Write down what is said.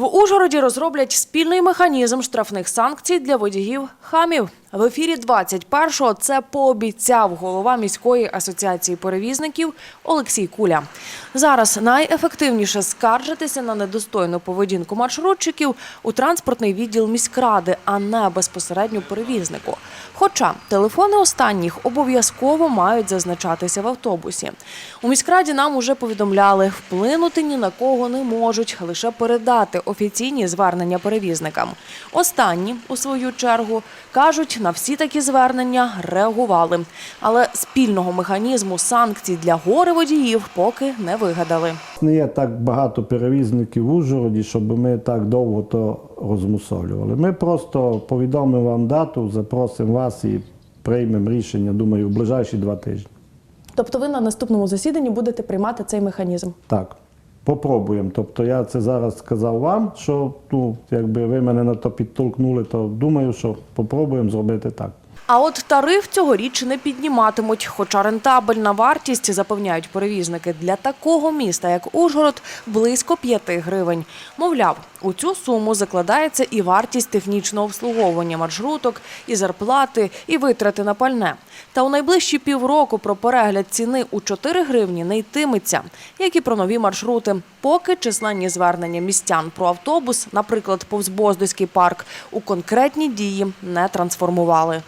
В Ужгороді розроблять спільний механізм штрафних санкцій для водіїв хамів. В ефірі 21-го це пообіцяв голова міської асоціації перевізників Олексій Куля. Зараз найефективніше скаржитися на недостойну поведінку маршрутчиків у транспортний відділ міськради, а не безпосередньо перевізнику. Хоча телефони останніх обов'язково мають зазначатися в автобусі. У міськраді нам уже повідомляли, вплинути ні на кого не можуть, лише передати офіційні звернення перевізникам. Останні, у свою чергу, кажуть, на всі такі звернення реагували. Але спільного механізму санкцій для гори водіїв поки не вигадали. Не є так багато перевізників в Ужгороді, щоб ми так довго то розмусолювали. Ми просто повідомимо вам дату, запросимо вас і приймемо рішення, думаю, в ближайші два тижні. Тобто ви на наступному засіданні будете приймати цей механізм. Так, попробуємо. Тобто я це зараз сказав вам, що ну, якби ви мене на то підтолкнули, то думаю, що попробуємо зробити так. А от тариф цьогоріч не підніматимуть, хоча рентабельна вартість, запевняють перевізники, для такого міста, як Ужгород, близько 5 гривень. Мовляв, у цю суму закладається і вартість технічного обслуговування маршруток, і зарплати, і витрати на пальне. Та у найближчі півроку про перегляд ціни у 4 гривні не йтиметься, як і про нові маршрути. Поки численні звернення містян про автобус, наприклад, повз Боздойський парк, у конкретні дії не трансформували.